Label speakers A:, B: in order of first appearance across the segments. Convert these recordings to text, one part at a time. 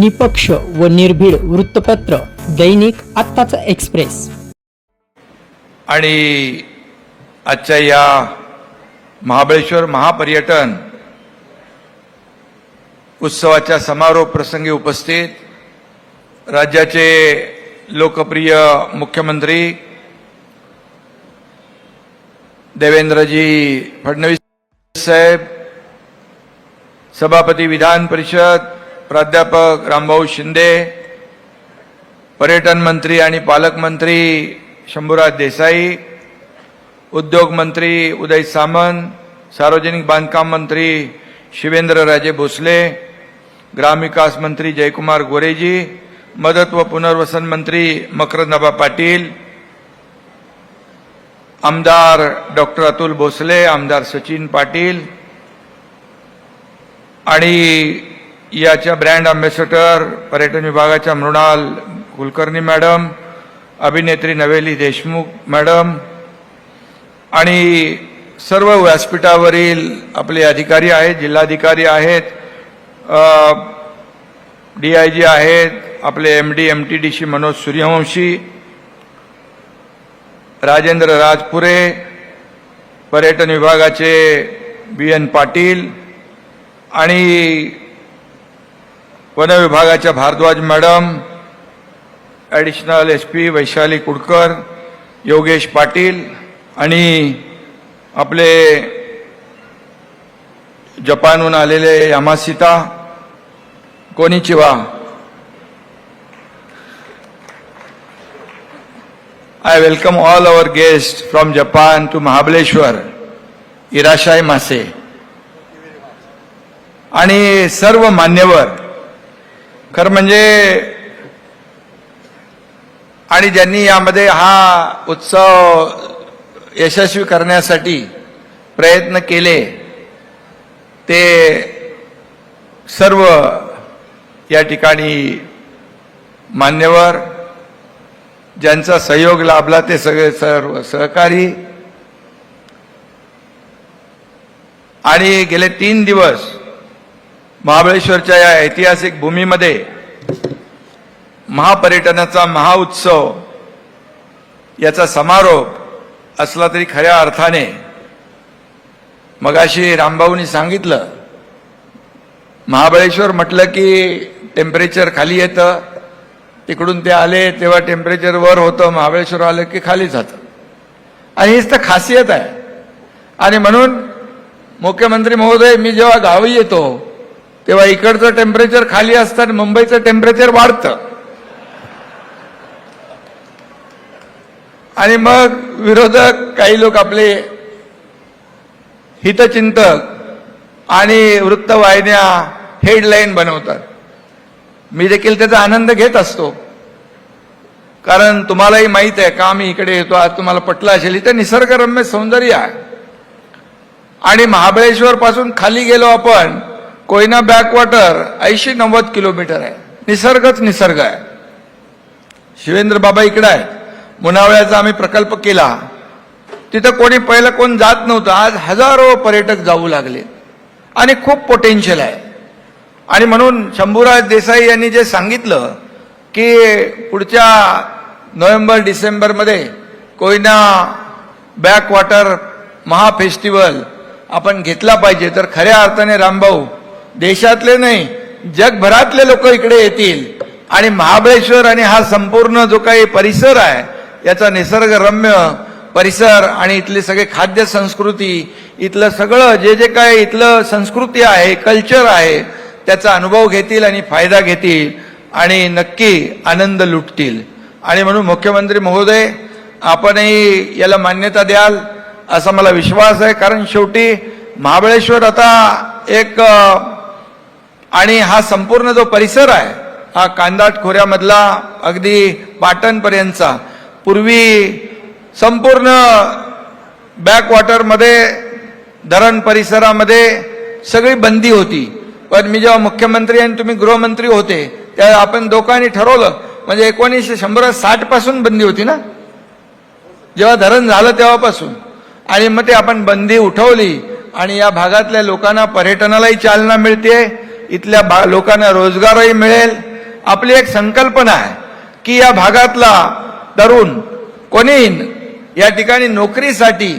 A: निपक्ष व निर्भीड वृत्तपत्र दैनिक आत्ताचा एक्सप्रेस.
B: आणि आजच्या या महाबळेश्वर महापर्यटन उत्सवाच्या समारोप प्रसंगी उपस्थित राज्याचे लोकप्रिय मुख्यमंत्री देवेंद्रजी फडणवीस साहेब सभापती विधान परिषद प्राध्यापक रामभाऊ शिंदे पर्यटन मंत्री आणि पालकमंत्री शंभूराज देसाई उद्योग मंत्री उदय सामंत सार्वजनिक बांधकाम मंत्री शिवेंद्रराजे भोसले ग्रामविकास मंत्री जयकुमार गोरेजी मदत व पुनर्वसन मंत्री मकरंदबा पाटील आमदार डॉक्टर अतुल भोसले आमदार सचिन पाटील आणि याच्या ब्रँड अम्बॅसेडर पर्यटन विभागाच्या मृणाल कुलकर्णी मॅडम अभिनेत्री नवेली देशमुख मॅडम आणि सर्व व्यासपीठावरील आपले अधिकारी आहेत जिल्हाधिकारी आहेत डी आय जी आहेत आपले M D M T D C Manoj Suryavanshi Rajendra Rajpure पर्यटन विभागाचे बी एन पाटील आणि वन विभागाच्या Bharadwaj madam additional S P Vaishali Kudkar Yogesh Patil आणि आपले जपानहून आलेले Yamashita konnichiwa. I welcome all our guest from Japan to Mahabaleshwar इराशाय मासे आणि सर्व मान्यवर खरं म्हणजे आणि ज्यांनी यामध्ये हा उत्सव यशस्वी करण्यासाठी प्रयत्न केले ते सर्व या ठिकाणी मान्यवर ज्यांचा सहयोग लाभला ते सगळे सर्व सहकारी आणि गेले तीन दिवस महाबळेश्वरच्या या ऐतिहासिक भूमीमध्ये महापर्यटनाचा महाउत्सव याचा समारोप असला तरी खऱ्या अर्थाने मगाशी रामभाऊनी सांगितलं. महाबळेश्वर म्हटलं की टेम्परेचर खाली येतं. तिकडून ते आले तेव्हा टेम्परेचर वर होतं. महाबळेश्वर आलं की खाली जातं. आणि हीच तर खासियत आहे. आणि म्हणून मुख्यमंत्री महोदय मी जेव्हा गावी येतो तेव्हा इकडचं टेम्परेचर खाली असतात मुंबईचं टेम्परेचर वाढतं. आणि मग विरोधक काही लोक आपले हितचिंतक आणि वृत्तवाहिन्या हेडलाईन बनवतात. मी देखील त्याचा आनंद घेत असतो. कारण तुम्हालाही माहीत आहे का मी इकडे येतो आज तुम्हाला पटलं असेल इथं निसर्गरम्य सौंदर्य आहे. आणि महाबळेश्वर पासून खाली गेलो आपण कोयना बॅकवॉटर ऐंशी नव्वद किलोमीटर आहे. निसर्गच निसर्ग आहे. शिवेंद्र बाबा इकडं आहे. मुनावळ्याचा आम्ही प्रकल्प केला. तिथं कोणी पहिलं कोण जात नव्हतं. आज हजारो पर्यटक जाऊ लागले. आणि खूप पोटेन्शियल आहे. आणि म्हणून शंभूराज देसाई यांनी जे सांगितलं की पुढच्या नोव्हेंबर डिसेंबरमध्ये कोयना बॅकवॉटर महाफेस्टिवल आपण घेतला पाहिजे. तर खऱ्या अर्थाने रामभाऊ देशातले नाही जगभरातले लोक इकडे येतील. आणि महाबळेश्वर आणि हा संपूर्ण जो काही परिसर आहे याचा निसर्गरम्य परिसर आणि इथली सगळे खाद्य संस्कृती इथलं सगळं जे जे काय इथलं संस्कृती आहे कल्चर आहे त्याचा अनुभव घेतील आणि फायदा घेतील आणि नक्की आनंद लुटतील. आणि म्हणून मुख्यमंत्री महोदय आपणही याला मान्यता द्याल असा मला विश्वास आहे. कारण शेवटी महाबळेश्वर आता एक आणि हा संपूर्ण जो परिसर आहे हा कांदाट खोऱ्यामधला अगदी पाटणपर्यंतचा पूर्वी संपूर्ण बॅकवॉटरमध्ये धरण परिसरामध्ये सगळी बंदी होती. पण मी जेव्हा मुख्यमंत्री आणि तुम्ही गृहमंत्री होते त्या आपण दोघांनी ठरवलं म्हणजे एकोणीसशे शंभर साठपासून बंदी होती ना? जेव्हा धरण झालं तेव्हापासून. आणि मग ते आपण बंदी उठवली आणि या भागातल्या लोकांना पर्यटनालाही चालना मिळते इथल्या भा लोकांना रोजगारही मिळेल. आपली एक संकल्पना आहे की या भागातला तरुण कोणी या ठिकाणी नोकरीसाठी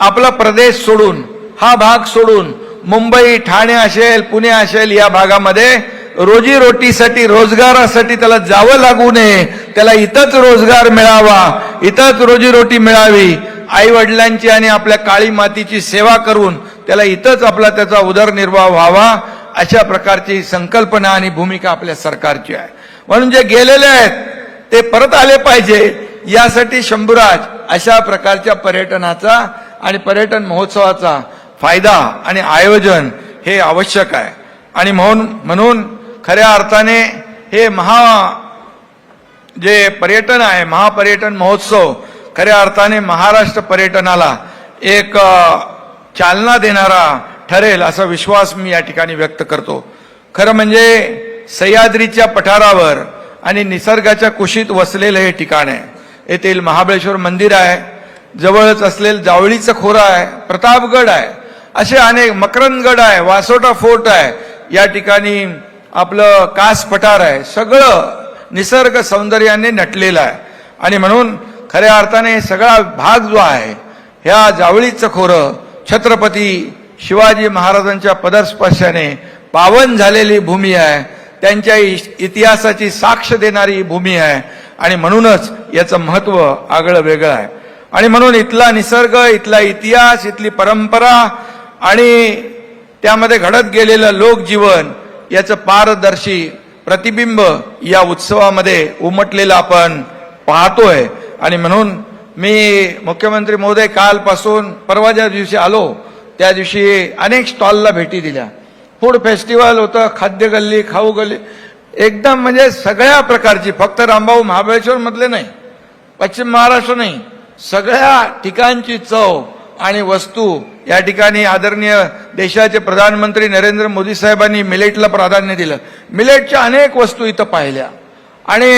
B: आपला प्रदेश सोडून हा भाग सोडून मुंबई ठाणे असेल पुणे असेल या भागामध्ये रोजीरोटीसाठी रोजगारासाठी त्याला जावं लागू नये. त्याला इथंच रोजगार मिळावा इथंच रोजीरोटी मिळावी. आई वडिलांची आणि आपल्या काळी मातीची सेवा करून त्याला इथंच आपला त्याचा उदरनिर्वाह व्हावा. अशा प्रकारची संकल्पना आणि भूमिका आपल्या सरकारची आहे. म्हणून जे गेलेले आहेत ते परत आले पाहिजे. यासाठी शंभूराज अशा प्रकारच्या पर्यटनाचा आणि पर्यटन महोत्सवाचा फायदा आणि आयोजन हे आवश्यक आहे. आणि म्हणून म्हणून खऱ्या अर्थाने हे महा जे पर्यटन आहे महापर्यटन महोत्सव खऱ्या अर्थाने महाराष्ट्र पर्यटनाला एक चालना देणारा ठरेल असा विश्वास मी या ठिकाणी व्यक्त करतो. खरं म्हणजे सह्याद्रीच्या पठारावर आणि निसर्गाच्या कुशीत वसलेलं हे ठिकाण आहे. येथील महाबळेश्वर मंदिर आहे. जवळच असलेलं जावळीचं खोरं आहे. प्रतापगड आहे. असे अनेक मकरंदगड आहे वासोटा फोर्ट आहे. या ठिकाणी आपलं कास पठार आहे. सगळं निसर्ग सौंदर्याने नटलेलं आहे. आणि म्हणून खऱ्या अर्थाने हे सगळा भाग जो आहे ह्या जावळीचं खोरं छत्रपती शिवाजी महाराजांच्या पदस्पर्शाने पावन झालेली भूमी आहे. त्यांच्या इश- इतिहासाची साक्ष देणारी ही भूमी आहे. आणि म्हणूनच याचं महत्त्व आगळं वेगळं आहे. आणि म्हणून इथला निसर्ग इथला इतिहास इथली परंपरा आणि त्यामध्ये घडत गेलेलं लोकजीवन याचं पारदर्शी प्रतिबिंब या उत्सवामध्ये उमटलेलं आपण पाहतोय. आणि म्हणून मी मुख्यमंत्री महोदय कालपासून परवाच्या दिवशी आलो त्या दिवशी अनेक स्टॉलला भेटी दिल्या. फूड फेस्टिवल होतं खाद्य गल्ली खाऊ गल्ली. एकदम म्हणजे सगळ्या प्रकारची फक्त रामभाऊ महाबळेश्वर मधले नाही. पश्चिम महाराष्ट्र नाही. सगळ्या ठिकाणची चव आणि वस्तू या ठिकाणी आदरणीय देशाचे प्रधानमंत्री नरेंद्र मोदी साहेबांनी मिलेटला प्राधान्य दिलं. मिलेटच्या अनेक वस्तू इथं पाहिल्या. आणि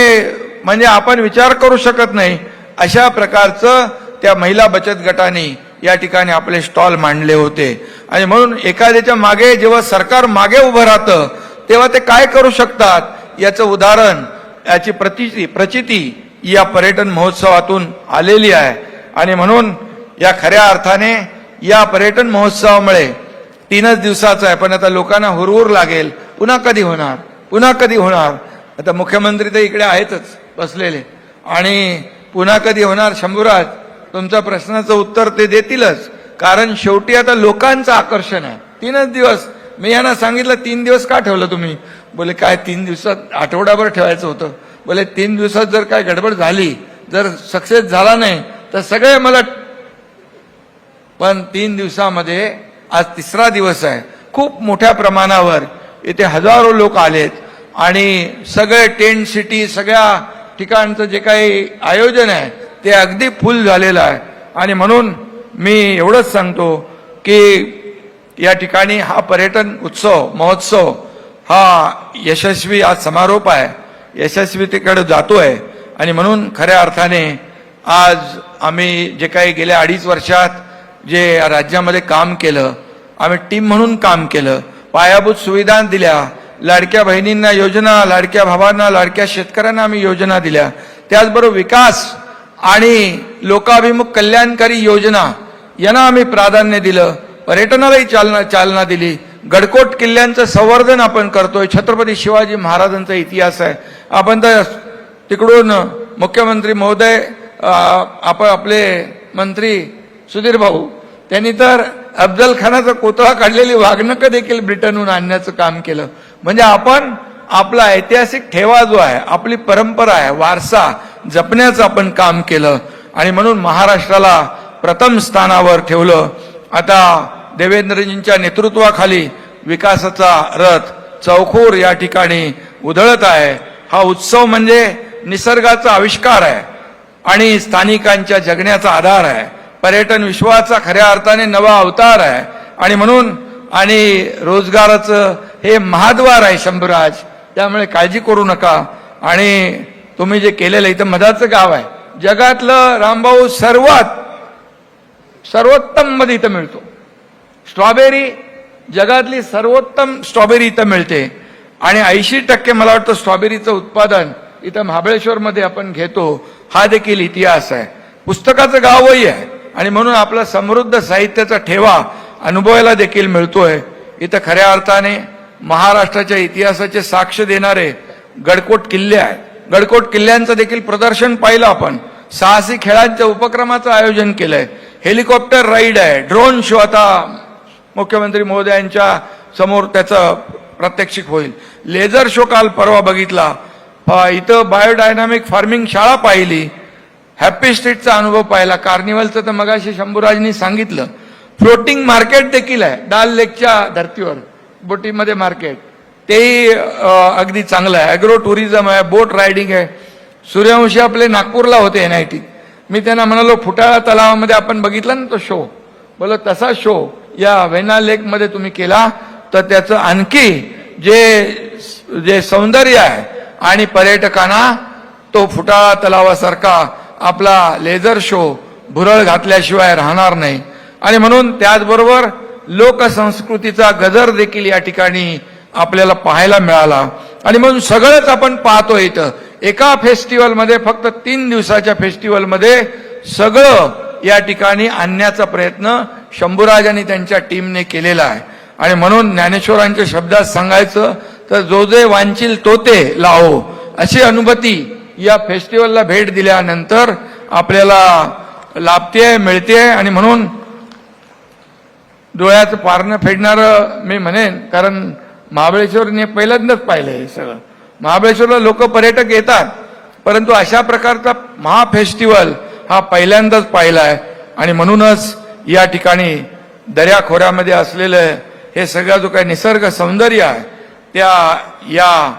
B: म्हणजे आपण विचार करू शकत नाही अशा प्रकारचं त्या महिला बचत गटाने या ठिकाणी आपले स्टॉल मांडले होते. आणि म्हणून एखाद्याच्या मागे जेव्हा सरकार मागे उभं राहतं तेव्हा ते काय करू शकतात? याचं उदाहरण याची प्रतिती प्रचिती या पर्यटन महोत्सवातून आलेली आहे. आणि म्हणून या खऱ्या अर्थाने या पर्यटन महोत्सवामुळे तीनच दिवसाचा आहे. पण आता लोकांना हुरहुर लागेल. पुन्हा कधी होणार? पुन्हा कधी होणार? आता मुख्यमंत्री तर इकडे आहेतच बसलेले. आणि पुन्हा कधी होणार? शंभूराज तुमच्या प्रश्नाचं उत्तर ते देतीलच. कारण शेवटी आता लोकांचं आकर्षण आहे. तीनच दिवस. मी यांना सांगितलं तीन दिवस का ठेवलं तुम्ही? बोले काय तीन दिवसात आठवडाभर ठेवायचं होतं. बोले तीन दिवसात जर काय गडबड झाली जर सक्सेस झाला नाही तर सगळे मला पण तीन दिवसामध्ये आज तिसरा दिवस आहे. खूप मोठ्या प्रमाणावर इथे हजारो लोक आलेत. आणि सगळे टेंट सिटी सगळ्या ठिकाणचं जे काही आयोजन आहे ते अगदी फुल झालेलं आहे. आणि म्हणून मी एवढंच सांगतो की या ठिकाणी हा पर्यटन उत्सव महोत्सव हा यशस्वी आज समारोप आहे. यशस्वीतेकडे आहे आणि म्हणून खऱ्या अर्थाने आज आम्ही जे काही गेल्या अडीच वर्षात जे राज्यामध्ये काम केलं आम्ही टीम म्हणून काम केलं पायाभूत सुविधा दिल्या लाडक्या बहिणींना योजना लाडक्या भावांना लाडक्या शेतकऱ्यांना आम्ही योजना दिल्या. त्याचबरोबर विकास आणि लोकाभिमुख कल्याणकारी योजना यांना आम्ही प्राधान्य दिलं पर्यटनालाही चालना चालना दिली. गडकोट किल्ल्यांचं संवर्धन आपण करतोय. छत्रपती शिवाजी महाराजांचा इतिहास आहे. आपण तर तिकडून मुख्यमंत्री महोदय आप आपण आपले मंत्री सुधीर भाऊ त्यांनी तर अफजल खानाचा कोतळा काढलेली वाघनकं देखील ब्रिटनहून आणण्याचं काम केलं. म्हणजे आपण आपला ऐतिहासिक ठेवा जो आहे आपली परंपरा आहे वारसा जपण्याचं आपण काम केलं आणि म्हणून महाराष्ट्राला प्रथम स्थानावर ठेवलं. आता देवेंद्रजींच्या नेतृत्वाखाली विकासाचा रथ चौखोर या ठिकाणी उधळत आहे. हा उत्सव म्हणजे निसर्गाचा आविष्कार आहे आणि स्थानिकांच्या जगण्याचा आधार आहे. पर्यटन विश्वाचा खऱ्या अर्थाने नवा अवतार आहे. आणि म्हणून आणि रोजगाराचं हे महाद्वार आहे शंभराज. त्यामुळे काळजी करू नका. आणि तुम्ही जे केलेलं इथं मधाचं गाव आहे. जगातलं रामभाऊ सर्वात सर्वोत्तममध्ये इथं मिळतो. स्ट्रॉबेरी जगातली सर्वोत्तम स्ट्रॉबेरी इथं मिळते. आणि ऐंशी टक्के मला वाटतं स्ट्रॉबेरीचं उत्पादन इथं महाबळेश्वरमध्ये आपण घेतो हा देखील इतिहास आहे. पुस्तकाचं गावही आहे. आणि म्हणून आपला समृद्ध साहित्याचा ठेवा अनुभवायला देखील मिळतोय. इथं खऱ्या अर्थाने महाराष्ट्राच्या इतिहासाचे साक्ष देणारे गडकोट किल्ले आहेत. गडकोट किल्ल्यांचं देखील प्रदर्शन पाहिलं आपण. साहसी खेळांच्या उपक्रमाचं आयोजन केलंय. हेलिकॉप्टर राईड आहे. ड्रोन शो आता मुख्यमंत्री महोदयांच्या समोर त्याचं प्रात्यक्षिक होईल. लेझर शो काल परवा बघितला. इथं बायोडायनामिक फार्मिंग शाळा पाहिली. हॅपी स्ट्रीटचा अनुभव पाहिला. कार्निवलचं तर मगाशी शंभूराजनी सांगितलं. फ्लोटिंग मार्केट देखील आहे. डाल लेकच्या धर्तीवर. बोटीमध्ये मार्केट. तेही अगदी चांगलं आहे. ॲग्रो टुरिझम आहे बोट रायडिंग आहे. सूर्यवंशी आपले नागपूरला होते एन आय टी मी त्यांना म्हणालो फुटाळा तलावामध्ये आपण बघितला ना तो शो बोल तसा शो या वेना लेकमध्ये तुम्ही केला तर त्याचं आणखी जे जे सौंदर्य आहे आणि पर्यटकांना तो फुटाळा तलावासारखा आपला लेझर शो भुरळ घातल्याशिवाय राहणार नाही. आणि म्हणून त्याचबरोबर लोकसंस्कृतीचा गजर देखील या ठिकाणी आपल्याला पाहायला मिळाला. आणि म्हणून सगळंच आपण पाहतो इथं. एका फेस्टिवलमध्ये फक्त तीन दिवसाच्या फेस्टिवलमध्ये सगळं या ठिकाणी आणण्याचा प्रयत्न शंभूराज आणि त्यांच्या टीमने केलेला आहे. आणि म्हणून ज्ञानेश्वरांच्या शब्दात सांगायचं तर जो जे वांचिल तो ते लावो अशी अनुभूती या फेस्टिवलला भेट दिल्यानंतर आपल्याला लाभते मिळते आणि म्हणून डोळ्याचं पारणं फेडणारं मी म्हणेन कारण महाबळेश्वरने पहिल्यांदाच पाहिलं हे सगळं. महाबळेश्वरला लोक पर्यटक येतात परंतु अशा प्रकारचा महाफेस्टिवल हा पहिल्यांदाच पाहिला आहे आणि म्हणूनच या ठिकाणी दर्याखोऱ्यामध्ये असलेलं हे सगळं जो काही निसर्ग सौंदर्य आहे त्या या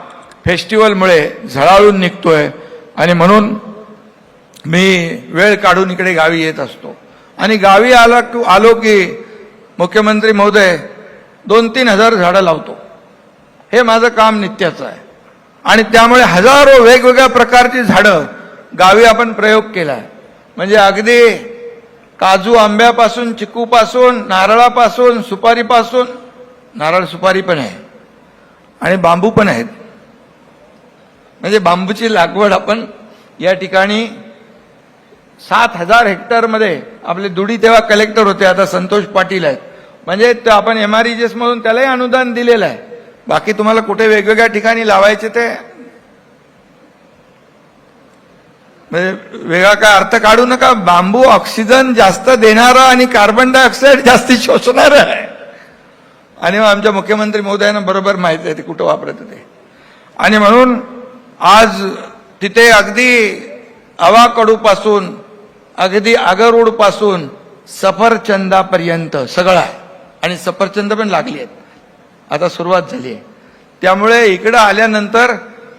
B: फेस्टिवलमुळे झळाळून निघतोय. आणि म्हणून मी वेळ काढून इकडे गावी येत असतो. आणि गावी आला आलो की मुख्यमंत्री महोदय दोन तीन हजार झाडं लावतो. हे माझं काम नित्याचं आहे. आणि त्यामुळे हजारो वेगवेगळ्या प्रकारची झाडं गावी आपण प्रयोग केला आहे म्हणजे अगदी काजू आंब्यापासून चिकूपासून नारळापासून सुपारीपासून नारळ सुपारी पण आहे. आणि बांबू पण आहेत. म्हणजे बांबूची लागवड आपण या ठिकाणी सात हजार हेक्टरमध्ये आपले दुडी तेव्हा कलेक्टर होते आता संतोष पाटील आहेत. म्हणजे आपण एम आर मधून त्यालाही अनुदान दिलेलं आहे. बाकी तुम्हाला कुठे वेगवेगळ्या ठिकाणी लावायचे ते? म्हणजे वेगळा काय अर्थ काढू नका. बांबू ऑक्सिजन जास्त देणारा आणि कार्बन डायऑक्साईड जास्ती शोषणार आहे. आणि मग आमच्या मुख्यमंत्री महोदयांना बरोबर माहिती आहे ते कुठं वापरत होते आणि म्हणून आज तिथे अगदी अवाकडूपासून अगदी आगरूडपासून सफरचंदापर्यंत सगळं आहे. आणि सफरचंद पण लागली आहेत. आता सुरुवात झाली आहे. त्यामुळे इकडं आल्यानंतर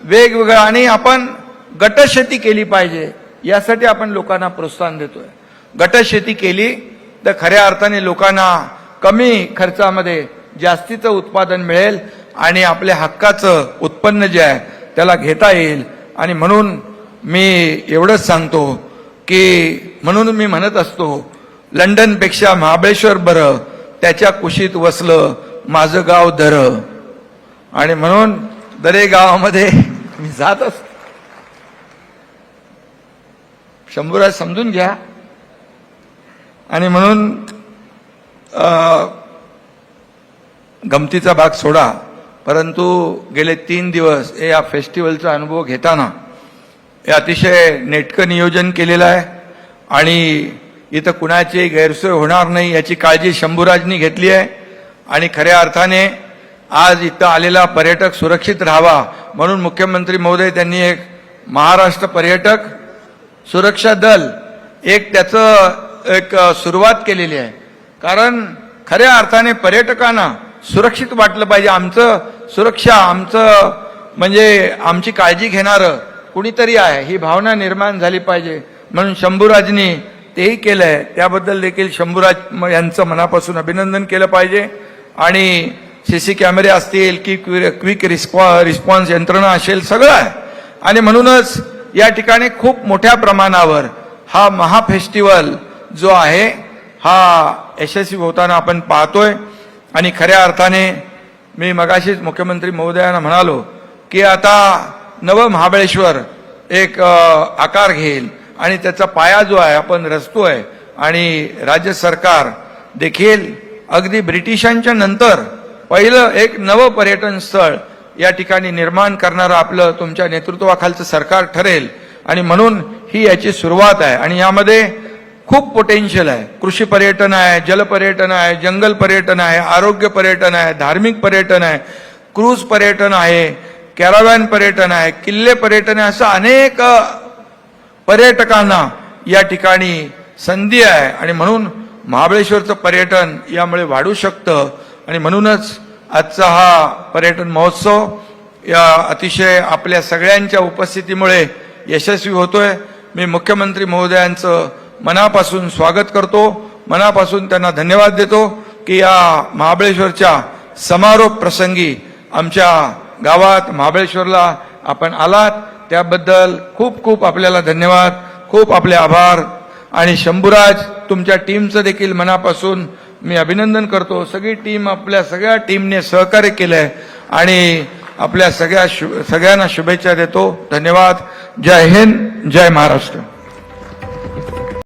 B: वेगवेगळं आणि आपण गटशेती केली पाहिजे यासाठी आपण लोकांना प्रोत्साहन देतोय. गटशेती केली तर खऱ्या अर्थाने लोकांना कमी खर्चामध्ये जास्तीचं उत्पादन मिळेल आणि आपल्या हक्काचं उत्पन्न जे आहे त्याला घेता येईल. आणि म्हणून मी एवढंच सांगतो की म्हणून मी म्हणत असतो लंडनपेक्षा महाबळेश्वर बरं त्याच्या कुशीत वसलं माझं गाव दर. आणि म्हणून दरे गावामध्ये मी जात असतो शंभूराज समजून घ्या. आणि म्हणून गमतीचा भाग सोडा. परंतु गेले तीन दिवस हे या फेस्टिवलचा अनुभव घेताना हे अतिशय नेटकं नियोजन केलेलं आहे. आणि इथं कुणाची गैरसोय होणार नाही याची काळजी शंभूराजनी घेतली आहे. आणि खऱ्या अर्थाने आज इथं आलेला पर्यटक सुरक्षित राहावा म्हणून मुख्यमंत्री महोदय त्यांनी एक महाराष्ट्र पर्यटक सुरक्षा दल एक त्याचं एक सुरुवात केलेली आहे. कारण खऱ्या अर्थाने पर्यटकांना सुरक्षित वाटलं पाहिजे. आमचं सुरक्षा आमचं म्हणजे आमची काळजी घेणारं कुणीतरी आहे ही भावना निर्माण झाली पाहिजे. म्हणून शंभूराजनी तेही केलंय. त्याबद्दल देखील शंभूराज म- यांचं मनापासून अभिनंदन केलं पाहिजे. आणि सी सी कॅमेरे असतील की क्विक रिस्पॉ रिस्पॉन्स यंत्रणा असेल सगळं आहे. आणि म्हणूनच या ठिकाणी खूप मोठ्या प्रमाणावर हा महाफेस्टिवल जो आहे हा यशस्वी होताना आपण पाहतोय. आणि खऱ्या अर्थाने मी मगाशीच मुख्यमंत्री महोदयांना म्हणालो की आता नव महाबळेश्वर एक आकार घेईल आणि त्याचा पाया जो आहे आपण रचतोय. आणि राज्य सरकार देखील अगदी ब्रिटिशांच्या नंतर पहिलं एक नवं पर्यटन स्थळ या ठिकाणी निर्माण करणारं आपलं तुमच्या नेतृत्वाखालचं सरकार ठरेल. आणि म्हणून ही याची सुरुवात आहे. आणि यामध्ये खूप पोटेन्शियल आहे. कृषी पर्यटन आहे जल पर्यटन आहे जंगल पर्यटन आहे आरोग्य पर्यटन आहे धार्मिक पर्यटन आहे क्रूज पर्यटन आहे कॅरावॅन पर्यटन आहे किल्ले पर्यटन आहे असं अनेक पर्यटकांना या ठिकाणी संधी आहे. आणि म्हणून महाबळेश्वरचं पर्यटन यामुळे वाढू शकतं. आणि म्हणूनच आजचा हा पर्यटन महोत्सव या अतिशय आपल्या सगळ्यांच्या उपस्थितीमुळे यशस्वी होतोय. मी मुख्यमंत्री महोदयांचं मनापासून स्वागत करतो. मनापासून त्यांना धन्यवाद देतो की या महाबळेश्वरच्या समारोप प्रसंगी आमच्या गावात महाबळेश्वरला आपण आलात. त्याबद्दल खूप खूप आपल्याला धन्यवाद. खूप आपले आभार. आणि शंभूराज तुमच्या टीमचं देखील मनापासून मी अभिनंदन करतो. सगळी टीम आपल्या सगळ्या टीमने सहकार्य केलंय आणि आपल्या सगळ्या शु सगळ्यांना शुभेच्छा देतो. धन्यवाद. जय हिंद जय महाराष्ट्र.